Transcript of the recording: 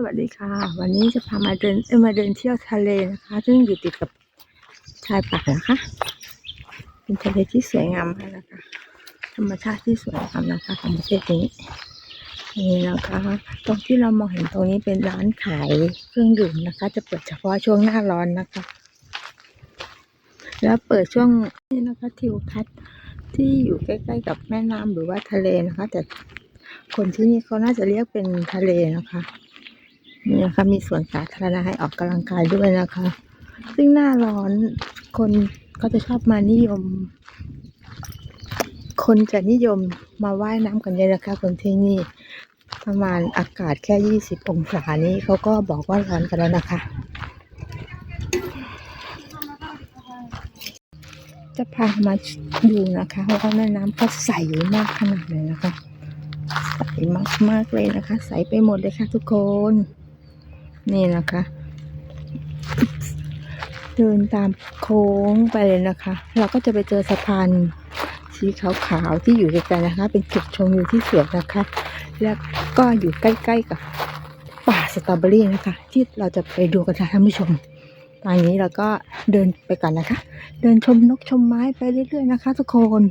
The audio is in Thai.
สวัสดีค่ะ วันนี้จะพามาเดินเอ้ยมาเดินเที่ยวทะเลนะคะ ซึ่งอยู่ติดกับชายป่านะคะ เป็นทะเลที่สวยงามมากนะคะ ธรรมชาติที่สวยงามนะคะของประเทศนี้นี่นะคะ ตรงที่เรามองเห็นตรงนี้เป็นร้านขายเครื่องดื่มนะคะ จะเปิดเฉพาะช่วงหน้าร้อนนะคะ แล้วเปิดช่วงนี้นะคะทิวทัศน์ที่อยู่ใกล้ๆกับแม่น้ำหรือว่าทะเลนะคะ แต่คนที่นี่เขาน่าจะเรียกเป็นทะเลนะคะ นี่นะคะมีสวนสาธารณะให้ออกกำลังกายด้วยนะคะ ซึ่งหน้าร้อนคนก็จะชอบมานิยม คนจะนิยมมาว่ายน้ำกันเยอะนะคะคนที่นี่ประมาณอากาศแค่20องศานี้เขาก็บอกว่าร้อนกันแล้วนะคะ จะพามาดูนะคะว่าแม่น้ำเขาใสมากขนาดไหนนะคะ ใสมากๆเลยนะคะ ใสไปหมดเลยค่ะทุกคน นี่นะคะ เดินตามโค้งไปเลยนะคะ เราก็จะไปเจอสะพานสีขาวๆที่อยู่ไกลๆนะคะ เป็นจุดชมวิวที่สวยนะคะ แล้วก็อยู่ใกล้ๆกับป่าสตรอเบอรี่นะคะ ที่เราจะไปดูกันค่ะท่านผู้ชมตอนนี้เราก็เดินไปก่อนนะคะ เดินชมนกชมไม้ไปเรื่อยๆนะคะ ทุกคน